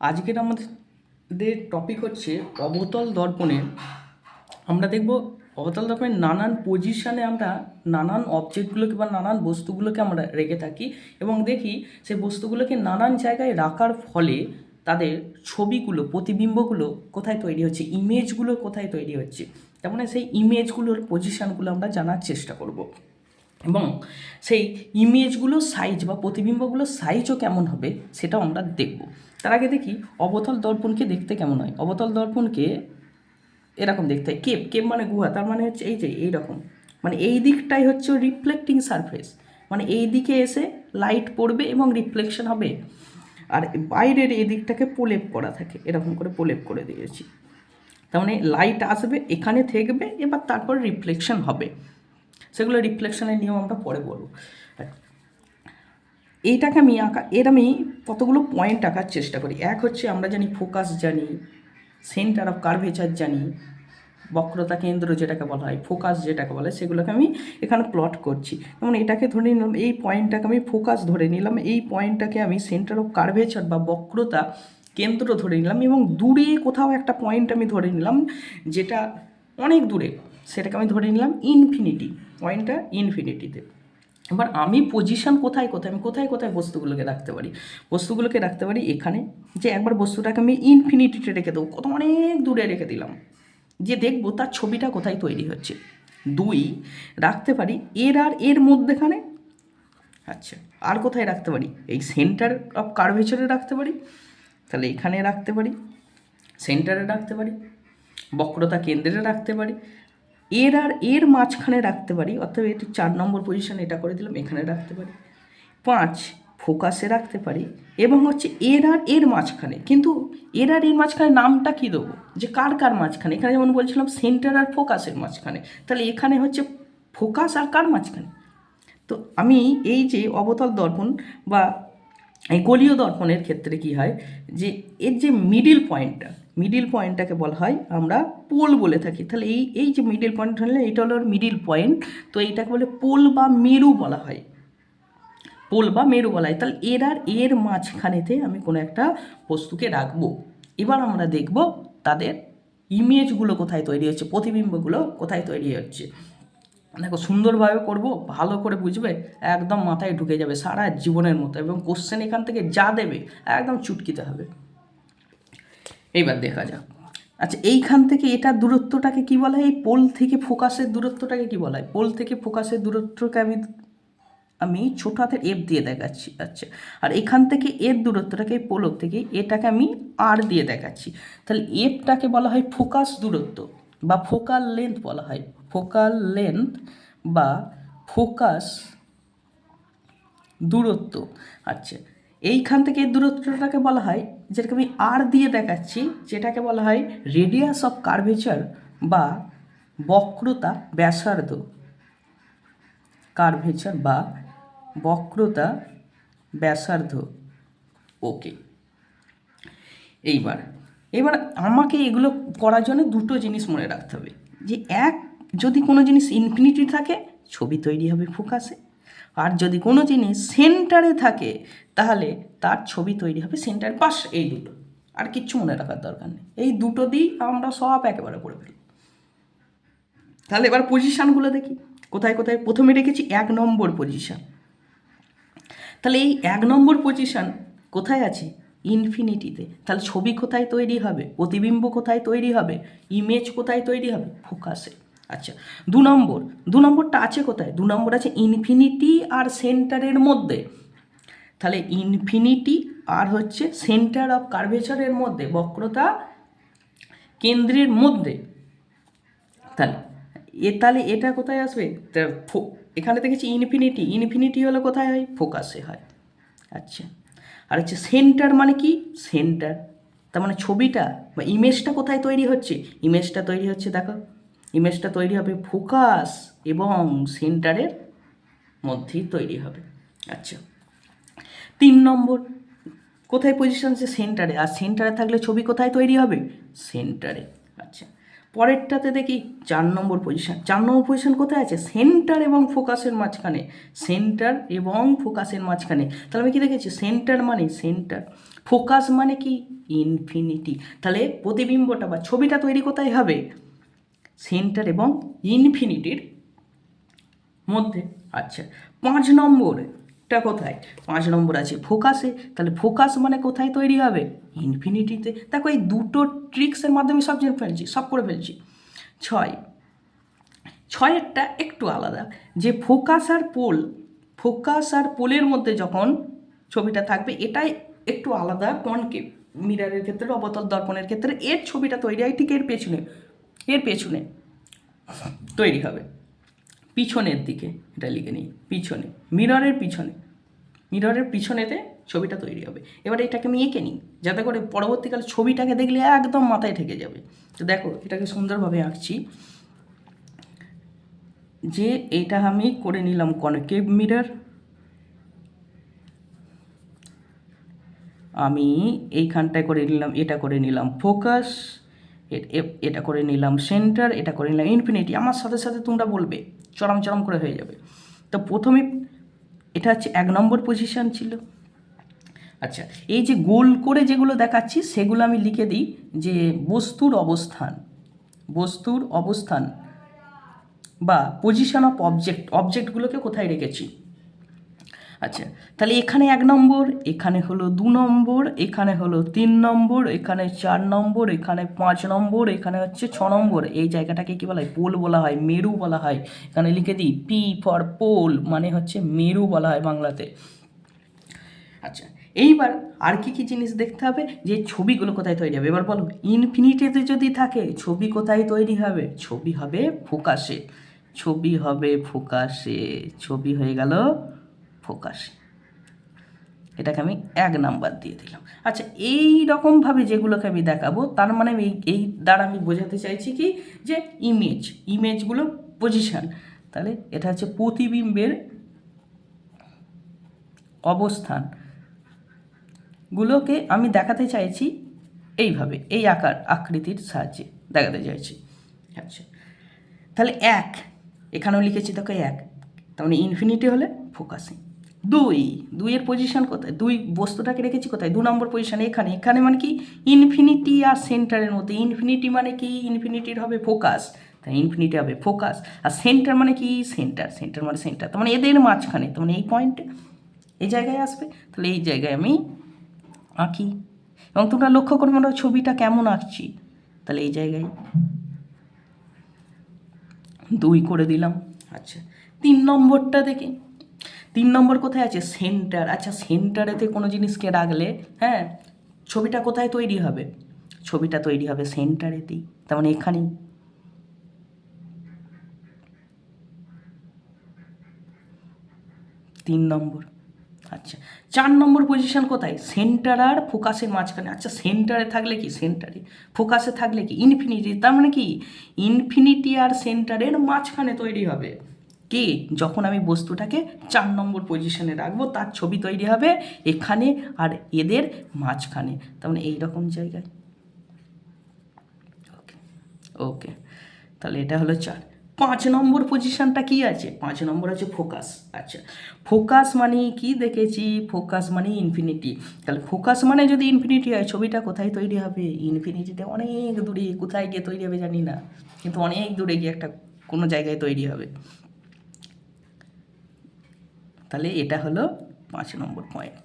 আজকের আমাদের টপিক হচ্ছে অবতল দর্পণে। আমরা দেখব অবতল দর্পণের নানান পজিশানে আমরা নানান অবজেক্টগুলোকে বা নানান বস্তুগুলোকে আমরা রেখে থাকি এবং দেখি সেই বস্তুগুলোকে নানান জায়গায় রাখার ফলে তাদের ছবিগুলো, প্রতিবিম্বগুলো কোথায় তৈরি হচ্ছে ইমেজগুলো কোথায় তৈরি হচ্ছে। তার মানে সেই ইমেজগুলোর পজিশানগুলো আমরা জানার চেষ্টা করব। এবং সেই ইমেজগুলোর সাইজ বা প্রতিবিম্বগুলোর সাইজও কেমন হবে সেটাও আমরা দেখব। তার আগে দেখি, অবতল দর্পণকে দেখতে কেমন হয়? অবতল দর্পণকে এরকম দেখতে হয়। কেপ কেপ মানে গুহা, তার মানে হচ্ছে এই যে, এইরকম। মানে এই দিকটাই হচ্ছে রিফ্লেক্টিং সারফেস মানে এই দিকে এসে লাইট পড়বে এবং রিফ্লেকশন হবে। আর বাইরের এই দিকটাকে প্রলেপ করা থাকে। এরকম করে প্রলেপ করে দিয়েছি। তার মানে লাইট আসবে, এখানে থাকবে, এবার তারপর রিফ্লেকশন হবে। সেগুলো রিফ্লেকশনের নিয়ম আমরা পরে বলব। এইটাকে আমি আঁকা, এর আমি কতগুলো পয়েন্ট আঁকার চেষ্টা করি। এক হচ্ছে আমরা জানি ফোকাস জানি সেন্টার অফ কার্ভেচার জানি, বক্রতা কেন্দ্র যেটাকে বলা হয় ফোকাস যেটাকে বলে, সেগুলোকে আমি এখানে প্লট করছি। যেমন এটাকে ধরে নিলাম, এই পয়েন্টটাকে আমি ফোকাস ধরে নিলাম, এই পয়েন্টটাকে আমি সেন্টার অফ কার্ভেচার বা বক্রতা কেন্দ্র ধরে নিলাম এবং দূরে কোথাও একটা পয়েন্ট আমি ধরে নিলাম, যেটা অনেক দূরে, সেটাকে আমি ধরে নিলাম ইনফিনিটি পয়েন্টটা ইনফিনিটিতে এবার আমি পজিশন কোথায় কোথায়, আমি কোথায় কোথায় বস্তুগুলোকে রাখতে পারি? বস্তুগুলোকে রাখতে পারি এখানে, যে একবার বস্তুটাকে আমি ইনফিনিটিতে রেখে দেবো। কত অনেক দূরে রেখে দিলাম। যে দেখব তার ছবিটা কোথায় তৈরি হচ্ছে। দুই, রাখতে পারি এর আর এর মধ্যেখানে। আচ্ছা আর কোথায় রাখতে পারি? এই সেন্টার অফ কার্ভেচারে রাখতে পারি। তাহলে এখানে রাখতে পারি। সেন্টারে রাখতে পারি। বক্রতা কেন্দ্রে রাখতে পারি। এর আর এর মাঝখানে রাখতে পারি অর্থাৎ এটি চার নম্বর পজিশন এটা করে দিলাম, এখানে রাখতে পারি। পাঁচ ফোকাসে রাখতে পারি, এবং হচ্ছে এর আর এর মাঝখানে, কিন্তু এর আর এর মাঝখানে নামটা কী দেবো? যে কার কার মাঝখানে? এখানে যেমন বলছিলাম সেন্টার আর ফোকাসের মাঝখানে, তাহলে এখানে হচ্ছে ফোকাস আর কার মাঝখানে? তো আমি এই যে অবতল দর্পণ বা এই গলীয় দর্পণের ক্ষেত্রে কি হয়, যে এর যে মিডিল পয়েন্টটা মিডিল পয়েন্টটাকে বলা হয়, আমরা পোল বলে থাকি। তাহলে এই এই যে মিডিল পয়েন্ট হলে এইটা হলো মিডিল পয়েন্ট তো এইটাকে বলে পোল বা মেরু বলা হয়। পোল বা মেরু বলা হয়। তাহলে এর আর এর মাঝখানেতে আমি কোনো একটা বস্তুকে রাখব। এবার আমরা দেখব তাদের ইমেজগুলো কোথায় তৈরি হচ্ছে প্রতিবিম্বগুলো কোথায় তৈরি হচ্ছে। দেখো, সুন্দরভাবে করব, ভালো করে বুঝবে, একদম মাথায় ঢুকে যাবে সারা জীবনের মতো এবং কোশ্চেন এখান থেকে যা দেবে, একদম চুটকিতে হবে। এইবার দেখা যাক। আচ্ছা এইখান থেকে এটার দূরত্বটাকে কি বলা হয়? এই পোল থেকে ফোকাসের দূরত্বটাকে কি বলা হয়? পোল থেকে ফোকাসের দূরত্বকে আমি আমি ছোট হাতের এফ দিয়ে দেখাচ্ছি আচ্ছা। আর এখান থেকে এর দূরত্বটাকে, এই পোলক থেকে এটাকে আমি আর দিয়ে দেখাচ্ছি। তাহলে এফটাকে বলা হয় ফোকাস দূরত্ব বা ফোকাল লেন্থ বলা হয়। ফোকাল লেন্থ বা ফোকাস দূরত্ব আচ্ছা। এইখান থেকে দূরত্বটাকে বলা হয়, যেটাকে আমি আর দিয়ে দেখাচ্ছি, যেটাকে বলা হয় রেডিয়াস অফ কার্ভেচার বা বক্রতা ব্যাসার্ধ। কার্ভেচার বা বক্রতা ব্যাসার্ধ। ওকে এইবার, এবার আমাকে এগুলো করার জন্য দুটো জিনিস মনে রাখতে হবে। যে এক, যদি কোনো জিনিস ইনফিনিটি থাকে, ছবি তৈরি হবে ফোকাসে। আর যদি কোনো জিনিস সেন্টারে থাকে, তাহলে তার ছবি তৈরি হবে সেন্টার পাশ এই দুটো। আর কিচ্ছু মনে রাখার দরকার নেই। এই দুটো দিয়েই আমরা সব একেবারে করে ফেলি তাহলে এবার পজিশানগুলো দেখি। কোথায় কোথায়? প্রথমে রেখেছি এক নম্বর পজিশান তাহলে এই এক নম্বর পজিশান কোথায় আছে? ইনফিনিটিতে। তাহলে ছবি কোথায় তৈরি হবে? প্রতিবিম্ব কোথায় তৈরি হবে? ইমেজ কোথায় তৈরি হবে? ফোকাসে আচ্ছা দু নম্বর, দু নম্বরটা আছে কোথায়? দু নম্বর আছে ইনফিনিটি আর সেন্টারের মধ্যে। তাহলে ইনফিনিটি আর হচ্ছে সেন্টার অফ কার্ভেচারের মধ্যে, বক্রতা কেন্দ্রের মধ্যে। তাহলে, এ, তাহলে এটা কোথায় আসবে? এখানে দেখেছি ইনফিনিটি ইনফিনিটি হলো কোথায় হয়? ফোকাসে হয়। আচ্ছা আর হচ্ছে সেন্টার মানে কি? সেন্টার তার মানে ছবিটা বা ইমেজটা কোথায় তৈরি হচ্ছে? ইমেজটা তৈরি হচ্ছে, দেখো। ইমেজটা তৈরি হবে ফোকাস এবং সেন্টারের মধ্যেই তৈরি হবে। আচ্ছা তিন নম্বর, কোথায় পজিশন আছে সেন্টারে আর সেন্টারে থাকলে ছবি কোথায় তৈরি হবে? সেন্টারে আচ্ছা পরেরটাতে দেখি চার নম্বর পজিশন চার নম্বর পজিশন কোথায় আছে? সেন্টার এবং ফোকাসের মাঝখানে। সেন্টার এবং ফোকাসের মাঝখানে। তাহলে আমি কি দেখেছি? সেন্টার মানে সেন্টার ফোকাস মানে কি? ইনফিনিটি তাহলে প্রতিবিম্বটা বা ছবিটা তৈরি কোথায় হবে? সেন্টার এবং ইনফিনিটির মধ্যে আচ্ছা পাঁচ নম্বরটা কোথায়? পাঁচ নম্বর আছে ফোকাসে, তাহলে ফোকাস মানে কোথায় তৈরি হবে? ইনফিনিটিতে। দেখো এই দুটো ট্রিক্সের মাধ্যমে সব জেনে ফেলছি, সব করে ফেলছি। ছয়, ছয়েরটা একটু আলাদা। যে ফোকাস আর পোল, ফোকাস আর পোলের মধ্যে যখন ছবিটা থাকবে, এটাই একটু আলাদা কনকেভ মিরারের ক্ষেত্রে, অবতল দর্পণের ক্ষেত্রে এর ছবিটা তৈরি হয় ঠিক এর পেছনে। এর পেছনে তৈরি হবে। পিছনের দিকে, এটা লিখে নিই, পিছনে, মিররের পিছনে। মিররের পিছনেতে ছবিটা তৈরি হবে। এবার এটাকে আমি এঁকে নিই, যাতে করে পরবর্তীকালে ছবিটাকে দেখলে একদম মাথায় থেকে যাবে। তো দেখো, এটাকে সুন্দরভাবে আঁকছি। যে এটা আমি করে নিলাম কনকেভ মিরর। আমি এইখানটায় করে নিলাম, এটা করে নিলাম, ফোকাস। এটা করে নিলাম সেন্টার এটা করে নিলাম ইনফিনিটি আমার সাথে সাথে তোমরা বলবে, চরম চরম করে হয়ে যাবে। তো প্রথমে এটা হচ্ছে এক নম্বর পজিশান ছিল। আচ্ছা এই যে গোল করে যেগুলো দেখাচ্ছি, সেগুলো আমি লিখে দিই, যে বস্তুর অবস্থান বস্তুর অবস্থান বা পজিশন অফ অবজেক্ট অবজেক্টগুলোকে কোথায় রেখেছি? আচ্ছা তাহলে এখানে এক নম্বর, এখানে হলো দু নম্বর, এখানে হলো তিন নম্বর, এখানে চার নম্বর, এখানে পাঁচ নম্বর, এখানে হচ্ছে ছ নম্বর। এই জায়গাটাকে কী বলা হয়? পোল বলা হয়, মেরু বলা হয়। এখানে লিখে দিই পি ফর পোল মানে হচ্ছে মেরু বলা হয় বাংলাতে। আচ্ছা এইবার আর কি কি জিনিস দেখতে হবে? যে ছবিগুলো কোথায় তৈরি হবে? এবার বলো, ইনফিনিটিতে যদি থাকে, ছবি কোথায় তৈরি হবে? ছবি হবে ফোকাসে। ছবি হবে ফোকাসে, ছবি হয়ে গেল ফোকাসে। এটাকে আমি এক নাম্বার দিয়ে দিলাম। আচ্ছা এই রকমভাবে যেগুলোকে আমি দেখাবো, তার মানে আমি এই দ্বারা আমি বোঝাতে চাইছি কি? যে ইমেজ ইমেজগুলো পজিশন তাহলে এটা হচ্ছে প্রতিবিম্বের অবস্থান। গুলোকে আমি দেখাতে চাইছি এইভাবে, এই আকার, আকৃতির সাহায্যে দেখাতে চাইছি। আচ্ছা তাহলে এক, এখানেও লিখেছি তোকে এক। তার মানে ইনফিনিটি হলে ফোকাসিং দুই, দুইয়ের পজিশন কোথায়? দুই বস্তুটাকে রেখেছি কোথায়? দু নম্বর পজিশন এখানে। এখানে মানে কি? ইনফিনিটি আর সেন্টারের মধ্যে। ইনফিনিটি মানে কি? ইনফিনিটির হবে ফোকাস তাই ইনফিনিটি হবে ফোকাস আর সেন্টার মানে কি? সেন্টার সেন্টার মানে সেন্টার তার মানে এদের মাঝখানে। তার মানে এই পয়েন্টে এই জায়গায় আসবে। তাহলে এই জায়গায় আমি আঁকি। এবং তোমরা লক্ষ্য করবে আমরা ছবিটা কেমন আঁকছি। তাহলে এই জায়গায় দুই করে দিলাম। আচ্ছা। তিন নম্বরটা দেখি। তিন নম্বর কোথায় আছে? সেন্টার আচ্ছা সেন্টারেতে কোনো জিনিসকে রাখলে হ্যাঁ ছবিটা কোথায় তৈরি হবে? ছবিটা তৈরি হবে সেন্টারেতেই তার মানে এখানেই। তিন নম্বর আচ্ছা। চার নম্বর পজিশন কোথায়? সেন্টার আর ফোকাসের মাঝখানে। আচ্ছা সেন্টারে থাকলে কি? সেন্টারে ফোকাসে থাকলে কি? ইনফিনিটি তার মানে কি? ইনফিনিটি আর সেন্টারের মাঝখানে তৈরি হবে। কি? যখন আমি বস্তুটাকে চার নম্বর পজিশনে রাখব, তার ছবি তৈরি হবে এখানে আর এদের মাঝখানে। তার মানে এইরকম জায়গায়। ওকে ওকে। তাহলে এটা হলো চার। পাঁচ নম্বর পজিশনটা কি আছে? পাঁচ নম্বর আছে ফোকাস। আচ্ছা ফোকাস মানে কি দেখেছি? ফোকাস মানে ইনফিনিটি। তাহলে ফোকাস মানে যদি ইনফিনিটি হয়, ছবিটা কোথায় তৈরি হবে? ইনফিনিটিতে অনেক দূরে। কোথায় গিয়ে তৈরি হবে জানি না। কিন্তু অনেক দূরে গিয়ে একটা কোনো জায়গায় তৈরি হবে। তাহলে এটা হলো পাঁচ নম্বর পয়েন্ট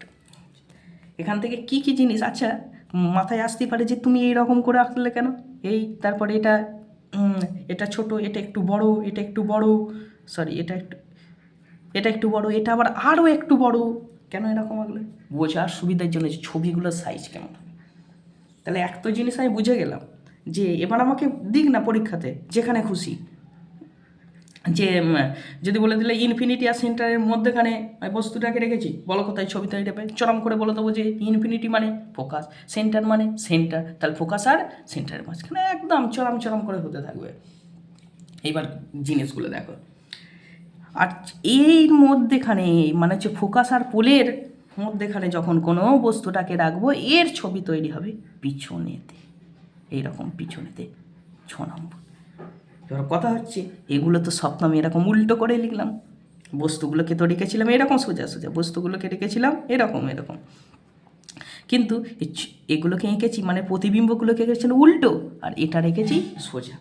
এখান থেকে কি কি জিনিস? আচ্ছা মাথায় আসতে পারে যে তুমি এই রকম করে আঁকলে কেন? এই, তারপরে এটা এটা ছোট, এটা একটু বড়, এটা একটু বড় সরি এটা একটু এটা একটু বড়, এটা আবার আরও একটু বড়, কেন এরকম আঁকলে? বোঝার সুবিধার জন্য যে ছবিগুলোর সাইজ কেমন? তাহলে এক তো জিনিস আমি বুঝে গেলাম যে এবার আমাকে দিক না পরীক্ষাতে, যেখানে খুশি। যে যদি বলে দিলে ইনফিনিটি আর সেন্টারের মধ্যেখানে আমি বস্তুটাকে রেখেছি, বলো কোথায় ছবি তৈরি হবে চরম করে বলে দেবো যে ইনফিনিটি মানে ফোকাস সেন্টার মানে সেন্টার তাহলে ফোকাস আর সেন্টারের মাঝখানে একদম চরম চরম করে হতে থাকবে। এইবার জিনিসগুলো দেখো। আর এই মধ্যেখানে মানে হচ্ছে ফোকাস আর পোলের মধ্যেখানে যখন কোনো বস্তুটাকে রাখব, এর ছবি তৈরি হবে পিছনেতে, এইরকম পিছনেতে, ছ নম্বর। এবার কথা হচ্ছে, এগুলো তো স্বপ্ন, আমি এরকম উল্টো করে লিখলাম। বস্তুগুলোকে তো রেখেছিলাম এরকম সোজা সোজা বস্তুগুলোকে রেখেছিলাম এরকম এরকম। কিন্তু এগুলোকে এঁকেছি মানে প্রতিবিম্বগুলোকে এঁকেছিল উল্টো, আর এটা রেখেছি সোজা।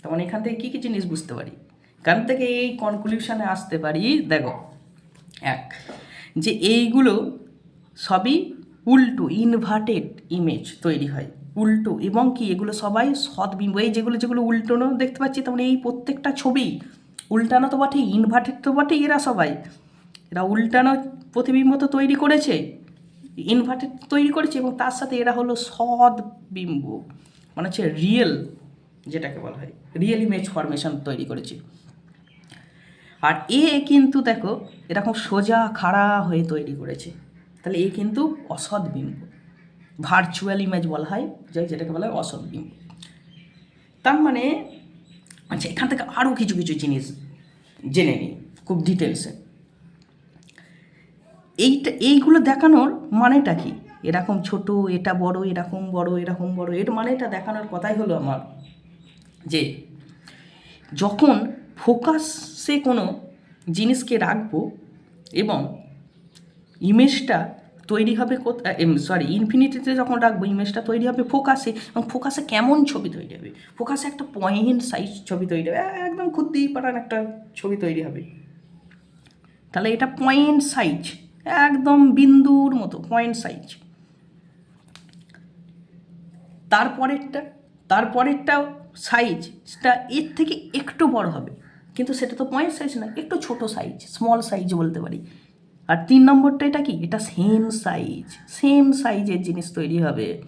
তার মানে এখান থেকে কী কী জিনিস বুঝতে পারি? এখান থেকে এই কনক্লুশনে আসতে পারি, দেখো, এক, যে এইগুলো সবই উল্টো ইনভার্টেড ইমেজ তৈরি হয়। উল্টো এবং কি এগুলো সবাই সৎবিম্ব এই যেগুলো যেগুলো উল্টোনো দেখতে পাচ্ছি তার মানে এই প্রত্যেকটা ছবি উল্টানো তো বটেই ইনভার্টেড তো বটেই এরা সবাই। এরা উল্টানো প্রতিবিম্ব তো তৈরি করেছে ইনভার্টেড তৈরি করেছে এবং তার সাথে এরা হলো সৎ বিম্ব। মানে হচ্ছে রিয়েল যেটাকে বলা হয় রিয়েল ইমেজ ফরমেশন তৈরি করেছে। আর এ কিন্তু দেখো এরকম সোজা, খাড়া হয়ে তৈরি করেছে। তাহলে এ কিন্তু অসৎ বিম্ব। ভার্চুয়াল ইমেজ বলা হয় যেটাকে বলা হয় অসৎ বিম্ব তার মানে আচ্ছা এখান থেকে আরও কিছু কিছু জিনিস জেনে নিই, খুব ডিটেলসে এইটা, এইগুলো দেখানোর মানেটা কি? এরকম ছোট, এটা বড়, এরকম বড় এরকম বড়, এর মানেটা দেখানোর কথাই হলো আমার, যে যখন ফোকাসে কোনো জিনিসকে রাখব এবং ইমেজটা তৈরি হবে সরি ইনফিনিটিতে যখন রাখব ইমেজটা তৈরি হবে ফোকাসে এবং ফোকাসে কেমন ছবি তৈরি হবে? ফোকাসে একটা পয়েন্ট সাইজ ছবি তৈরি হবে একদম খুদ্দি পাঠান একটা ছবি তৈরি হবে। তাহলে এটা পয়েন্ট সাইজ একদম বিন্দুর মতো পয়েন্ট সাইজ তারপরেরটা তারপরেরটা সাইজটা এর থেকে একটু বড় হবে, কিন্তু সেটা তো পয়েন্ট সাইজ না, একটু ছোট সাইজ স্মল সাইজ বলতে পারি। আর তিন নম্বরটা এটা কি? এটা সেম সাইজ সেম সাইজের জিনিস তৈরি হবে।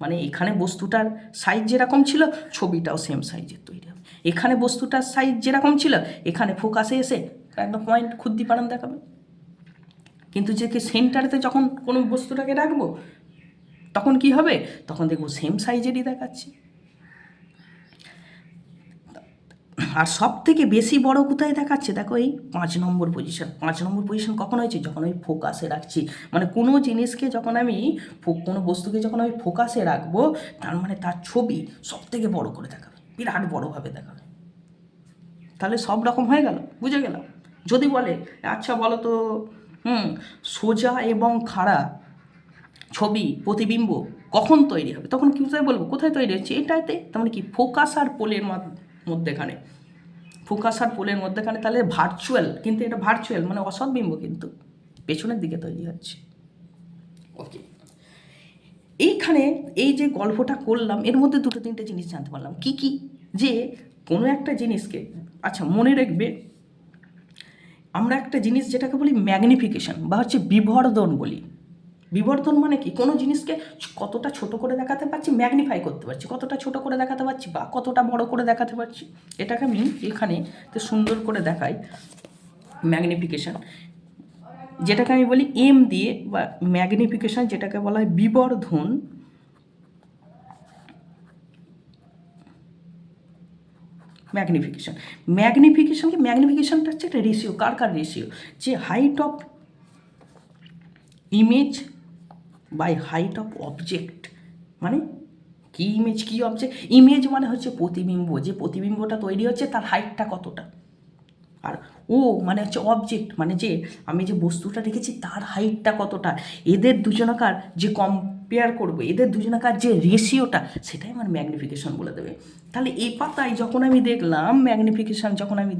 মানে এখানে বস্তুটার সাইজ যেরকম ছিল, ছবিটাও সেম সাইজের তৈরি হবে। এখানে বস্তুটার সাইজ যেরকম ছিল, এখানে ফোকাসে এসে একদম পয়েন্ট খুদ্দি পাড়ান দেখাবে। কিন্তু যে সেন্টারেতে যখন কোনো বস্তুটাকে রাখব, তখন কি হবে? তখন দেখব সেম সাইজেরই দেখাচ্ছে। আর সব থেকে বেশি বড় কোথায় দেখাচ্ছে? দেখো এই পাঁচ নম্বর পজিশন পাঁচ নম্বর পজিশন কখন হয়েছে? যখন আমি ফোকাসে রাখছি। মানে কোনো জিনিসকে যখন আমি কোনো বস্তুকে যখন আমি ফোকাসে রাখব, তার মানে তার ছবি সব থেকে বড় করে দেখাবে, বিরাট বড়োভাবে দেখাবে। তাহলে সব রকম হয়ে গেল? বুঝে গেলাম? যদি বলে আচ্ছা বলো তো, হুম, সোজা এবং খাড়া ছবি, প্রতিবিম্ব কখন তৈরি হবে? তখন কি বলব? কোথায় তৈরি হচ্ছে? এটাতে? তার মানে কি? ফোকাস আর পোলের মাধ- মধ্যেখানে। ফোকাস আর পোলের মধ্যেখানে তাহলে ভার্চুয়াল কিন্তু এটা ভার্চুয়াল মানে অসৎ বিম্ব কিন্তু পেছনের দিকে তৈরি হচ্ছে। ওকে এইখানে এই যে গল্পটা করলাম এর মধ্যে দুটো তিনটে জিনিস জানতে পারলাম। কি কি? যে কোনো একটা জিনিসকে আচ্ছা মনে রাখবে আমরা একটা জিনিস যেটাকে বলি ম্যাগনিফিকেশন বা হচ্ছে বিবর্ধন বলি। বিবর্ধন মানে কি? কোনো জিনিসকে কতটা ছোট করে দেখাতে পারছি ম্যাগনিফাই করতে পারছি। কতটা ছোট করে দেখাতে পারছি বা কতটা বড় করে দেখাতে পারছি? এটাকে আমি এখানে তো সুন্দর করে দেখাই ম্যাগনিফিকেশান যেটাকে আমি বলি এম দিয়ে বা ম্যাগনিফিকেশান যেটাকে বলা হয় বিবর্ধন। ম্যাগনিফিকেশান ম্যাগনিফিকেশান ম্যাগনিফিকেশনকে ম্যাগনিফিকেশানটা হচ্ছে একটা রেশিও কার কার রেশিও যে height of image by height of object মানে কি ইমেজ কি অবজেক্ট ইমেজ মানে হচ্ছে প্রতিবিম্ব, যে প্রতিবিম্বটা তৈরি হচ্ছে তার হাইটটা কতটা? আর ও মানে হচ্ছে অবজেক্ট মানে যে আমি যে বস্তুটা রেখেছি তার হাইটটা কতটা? এদের দুজনাকার যে কম্পেয়ার করব, এদের দুজনাকার যে রেশিওটা সেটাই আমার ম্যাগনিফিকেশন বলে দেবে। তাহলে এই পাতায় যখন আমি দেখলাম ম্যাগনিফিকেশন যখন আমি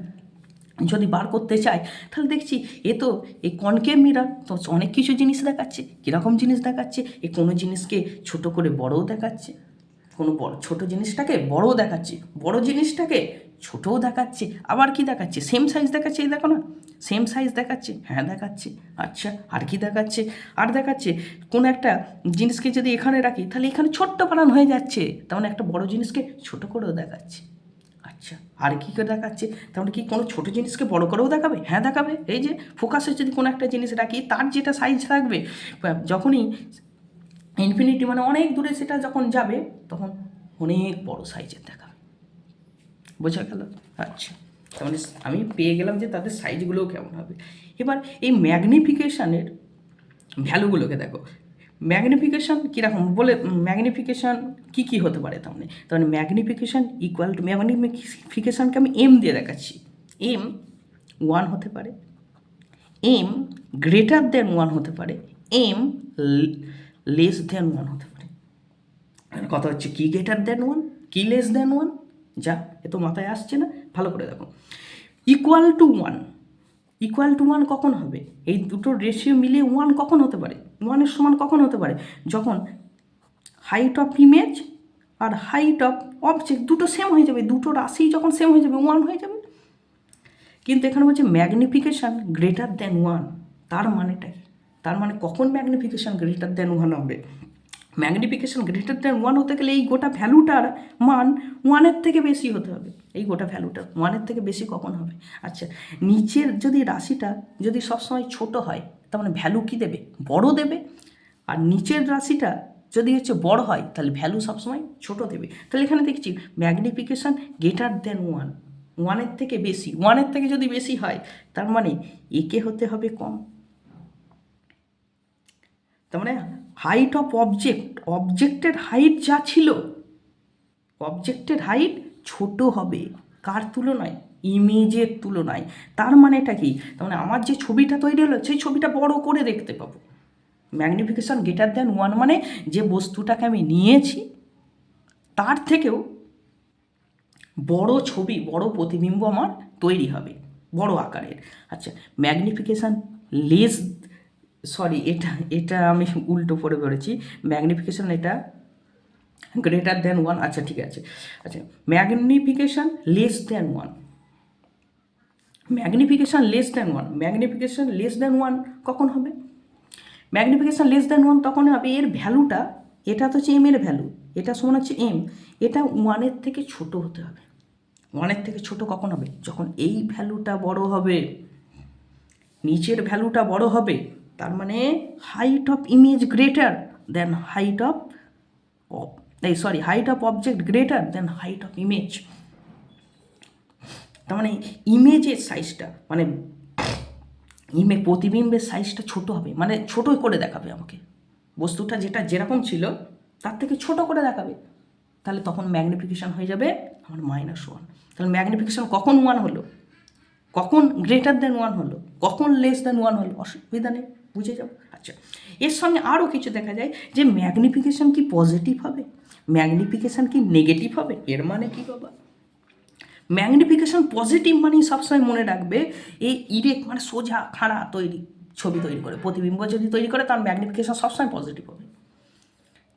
যদি বার করতে চাই তাহলে দেখছি এ তো এই কনকেভ মিরার তো অনেক কিছু জিনিস দেখাচ্ছে। কীরকম জিনিস দেখাচ্ছে? এ কোনো জিনিসকে ছোট করে বড়ও দেখাচ্ছে। কোনো বড়, ছোটো জিনিসটাকে বড়ও দেখাচ্ছে। বড় জিনিসটাকে ছোটও দেখাচ্ছে। আবার কি দেখাচ্ছে? সেম সাইজ দেখাচ্ছে? এই দেখো না সেম সাইজ দেখাচ্ছে। হ্যাঁ দেখাচ্ছে। আচ্ছা আর কি দেখাচ্ছে? আর দেখাচ্ছে কোনো একটা জিনিসকে যদি এখানে রাখি, তাহলে এখানে ছোট্ট বানান হয়ে যাচ্ছে। তার মানে একটা বড় জিনিসকে ছোট করেও দেখাচ্ছে। আচ্ছা আর কী করে দেখাচ্ছে তাহলে কি কোনো ছোটো জিনিসকে বড় করেও দেখাবে? হ্যাঁ দেখাবে। এই যে ফোকাসে যদি কোনো একটা জিনিস রাখি, তার যেটা সাইজ থাকবে যখনই ইনফিনিটি মানে অনেক দূরে সেটা যখন যাবে, তখন অনেক বড় সাইজের দেখাবে। বোঝা গেল? আচ্ছা। তার মানে আমি পেয়ে গেলাম যে তাদের সাইজগুলোও কেমন হবে। এবার এই ম্যাগনিফিকেশানের ভ্যালুগুলোকে দেখো। ম্যাগনিফিকেশন কীরকম? বলে ম্যাগনিফিকেশন কী কী হতে পারে তার মানে? তার মানে ম্যাগনিফিকেশন ইকুয়াল টু ম্যাগনিফিকেশানকে আমি এম দিয়ে দেখাচ্ছি। এম ওয়ান হতে পারে। এম গ্রেটার দেন ওয়ান হতে পারে। এম লেস দেন ওয়ান হতে পারে। কথা হচ্ছে কি গ্রেটার দেন ওয়ান কি লেস দেন ওয়ান যা, এ তো মাথায় আসছে না। ভালো করে দেখো। Equal to one equal to one কখন হবে? এই দুটো রেশিও মিলিয়ে ওয়ান কখন হতে পারে? ওয়ানের সমান কখন হতে পারে? যখন হাইট অফ ইমেজ আর হাইট অফ অবজেক্ট দুটো সেম হয়ে যাবে, দুটো রাশি যখন সেম হয়ে যাবে ওয়ান হয়ে যাবে। কিন্তু এখানে বলছে ম্যাগনিফিকেশান গ্রেটার দ্যান ওয়ান তার মানেটা কি? তার মানে কখন ম্যাগনিফিকেশান গ্রেটার দ্যান ওয়ান হবে? ম্যাগনিফিকেশান গ্রেটার দ্যান ওয়ান হতে গেলে এই গোটা ভ্যালুটার মান ওয়ানের থেকে বেশি হতে হবে। এই গোটা ভ্যালুটা ওয়ানের থেকে বেশি কখন হবে? আচ্ছা নিচের যদি রাশিটা যদি সবসময় ছোট হয়, তার মানে ভ্যালু কী দেবে? বড় দেবে। আর নিচের রাশিটা যদি হচ্ছে বড় হয়, তাহলে ভ্যালু সবসময় ছোট দেবে। তাহলে এখানে দেখছি ম্যাগনিফিকেশান গ্রেটার দ্যান ওয়ান ওয়ানের থেকে বেশি ওয়ানের থেকে যদি বেশি হয়, তার মানে একে হতে হবে কম। তার মানে হাইট অফ অবজেক্ট অবজেক্টের হাইট যা ছিল অবজেক্টের হাইট ছোট হবে, কার তুলনায়? ইমেজের তুলনায়। তার মানেটা কি? তার মানে আমার যে ছবিটা তৈরি হলো, সেই ছবিটা বড় করে দেখতে পাবো। ম্যাগনিফিকেশন গ্রেটার দ্যান ওয়ান মানে যে বস্তুটাকে আমি নিয়েছি, তার থেকেও বড় ছবি, বড় প্রতিবিম্ব আমার তৈরি হবে, বড় আকারের। আচ্ছা ম্যাগনিফিকেশান লেস সরি এটা এটা আমি উল্টো পড়ে পড়েছি ম্যাগনিফিকেশান এটা গ্রেটার দ্যান ওয়ান আচ্ছা ঠিক আছে। আচ্ছা magnification less than one magnification less than one magnification less than one কখন হবে? ম্যাগনিফিকেশান লেস দ্যান ওয়ান তখন হবে, এর ভ্যালুটা, এটা তো হচ্ছে এম এর ভ্যালু, এটা সমান হচ্ছে এম এটা ওয়ানের থেকে ছোট হতে হবে। ওয়ানের থেকে ছোট কখন হবে? যখন এই ভ্যালুটা বড় হবে, নিচের ভ্যালুটা বড় হবে তার মানে height of image greater than height of এই sorry height of object greater than height of image তার মানে ইমেজের সাইজটা মানে ইমে প্রতিবিম্বের সাইজটা ছোট হবে মানে ছোটোই করে দেখাবে আমাকে। বস্তুটা যেটা যেরকম ছিল, তার থেকে ছোট করে দেখাবে। তাহলে তখন ম্যাগনিফিকেশান হয়ে যাবে আমার মাইনাস ওয়ান তাহলে ম্যাগনিফিকেশান কখন ওয়ান হলো? কখন গ্রেটার দেন ওয়ান হলো? কখন লেস দেন ওয়ান হলো? অসুবিধা নেই। বুঝে যাও আচ্ছা এর সঙ্গে আরও কিছু দেখা যায় যে ম্যাগনিফিকেশান কি পজিটিভ হবে? ম্যাগনিফিকেশান কি নেগেটিভ হবে? এর মানে কি বাবা? ম্যাগনিফিকেশান পজিটিভ মানেই সবসময় মনে রাখবে এই ইরেক মানে সোজা, খাড়া তৈরি, ছবি তৈরি করে, প্রতিবিম্ব যদি তৈরি করে তার ম্যাগনিফিকেশন সবসময় পজিটিভ হবে।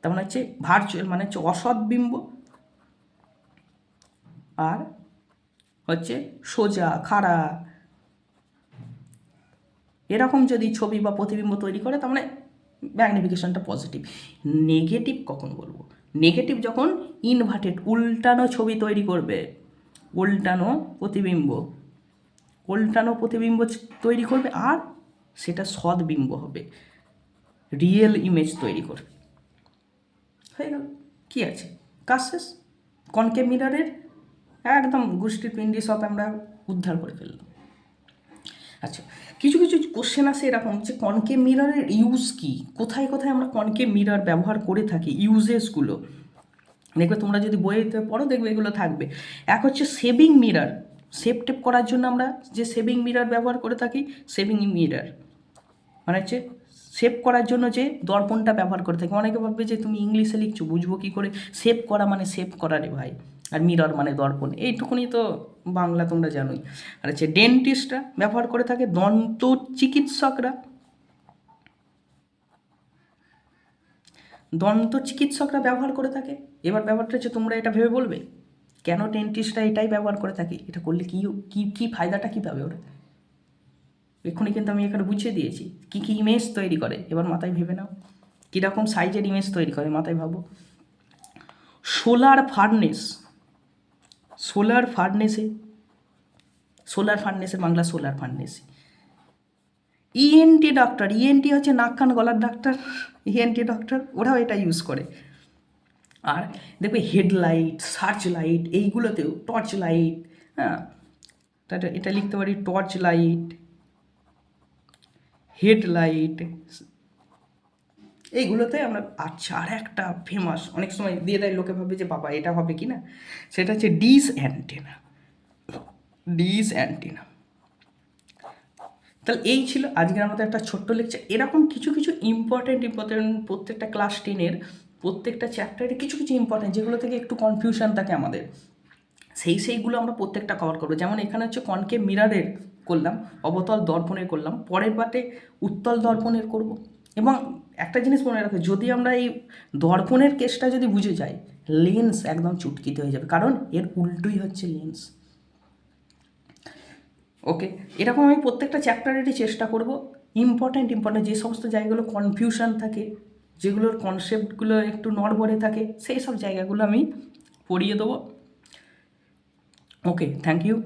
তার মানে হচ্ছে ভার্চুয়াল মানে হচ্ছে অসৎ বিম্ব, আর হচ্ছে সোজা, খাড়া এরকম যদি ছবি বা প্রতিবিম্ব তৈরি করে, তার মানে ম্যাগনিফিকেশনটা পজিটিভ নেগেটিভ কখন বলব? নেগেটিভ যখন ইনভার্টেড উল্টানো ছবি তৈরি করবে, উল্টানো প্রতিবিম্ব উল্টানো প্রতিবিম্ব তৈরি করবে আর সেটা সদ্বিম্ব হবে। রিয়েল ইমেজ তৈরি করবে। হয়ে গেল। কী আছে? কাজ শেষ? কনকে মিরারের একদম গোষ্ঠীর পিন্ডি সব আমরা উদ্ধার করে ফেললাম। আচ্ছা কিছু কিছু কোশ্চেন আসে এরকম যে কনকে মিরারের ইউজ কি? কোথায় কোথায় আমরা কনকে মিরার ব্যবহার করে থাকি ইউজেসগুলো দেখবে তোমরা যদি বইতে পড়ো, দেখবে এগুলো থাকবে। এক হচ্ছে সেভিং মিরার সেভ টেপ করার জন্য আমরা যে সেভিং মিরার ব্যবহার করে থাকি সেভিং মিরার মানে হচ্ছে সেভ করার জন্য যে দর্পণটা ব্যবহার করে থাকি। অনেকে ভাববে যে তুমি ইংলিশে লিখছো, বুঝব কী করে? সেভ করা মানে সেভ করা রে ভাই। আর মিরর মানে দর্পণ। এইটুকুনি তো বাংলা তোমরা জানোই। আর হচ্ছে ডেন্টিস্টরা ব্যবহার করে থাকে দন্ত চিকিৎসকরা। দন্ত চিকিৎসকরা ব্যবহার করে থাকে। এবার ব্যাপারটা হচ্ছে তোমরা এটা ভেবে বলবে, কেন ডেন্টিস্টরা এটাই ব্যবহার করে থাকে? এটা করলে কী কী কী ফায়দাটা কী পাবে ওরা? এক্ষুনি কিন্তু আমি এখানে বুঝিয়ে দিয়েছি, কী কী ইমেজ তৈরি করে? এবার মাথায় ভেবে নাও। কীরকম সাইজের ইমেজ তৈরি করে, মাথায় ভাবো। সোলার ফার্নেস সোলার ফার্নেসে, সোলার ফার্নেসের বাংলা সোলার ফার্নেসে। ইএনটি ডক্টর ইএনটি হচ্ছে নাক, কান, গলার ডাক্তার ইএনটি ডক্টর ওরাও এটা ইউজ করে। আর দেখবে হেডলাইট সার্চ লাইট এইগুলোতেও টর্চ লাইট হ্যাঁ এটা লিখতে পারি টর্চ লাইট হেডলাইট এইগুলোতে আমরা আচ্ছা আর একটা ফেমাস অনেক সময় দিয়ে দেয়, লোকে ভাবে যে, বাবা, এটা হবে কি না? সেটা হচ্ছে ডিস অ্যান্টেনা ডিস অ্যান্টেনা তাহলে এই ছিল আজকের আমাদের একটা ছোট্ট লেকচার এরকম কিছু কিছু ইম্পর্ট্যান্ট ইম্পর্ট্যান্ট প্রত্যেকটা ক্লাস টেনের প্রত্যেকটা চ্যাপ্টারে কিছু কিছু ইম্পর্ট্যান্ট যেগুলো থেকে একটু কনফিউশন থাকে আমাদের, সেই, সেইগুলো আমরা প্রত্যেকটা কভার করব। যেমন এখানে হচ্ছে কনকে মিরারের করলাম, অবতল দর্পণের করলাম, পরের বাটে উত্তল দর্পণের করব। এবং একটা জিনিস মনে রাখো, যদি আমরা এই দর্পণের কেসটা যদি বুঝে যাই লেন্স একদম চুটকিতে হয়ে যাবে। কারণ এর উল্টোই হচ্ছে লেন্স ওকে এরকম আমি প্রত্যেকটা চ্যাপ্টারেরই চেষ্টা করব। ইম্পর্ট্যান্ট ইম্পর্ট্যান্ট যে সমস্ত জায়গাগুলো কনফিউশন থাকে, যেগুলোর কনসেপ্টগুলো একটু নড়বড়ে থাকে, সেই সব জায়গাগুলো আমি পড়িয়ে দেবো। Okay thank you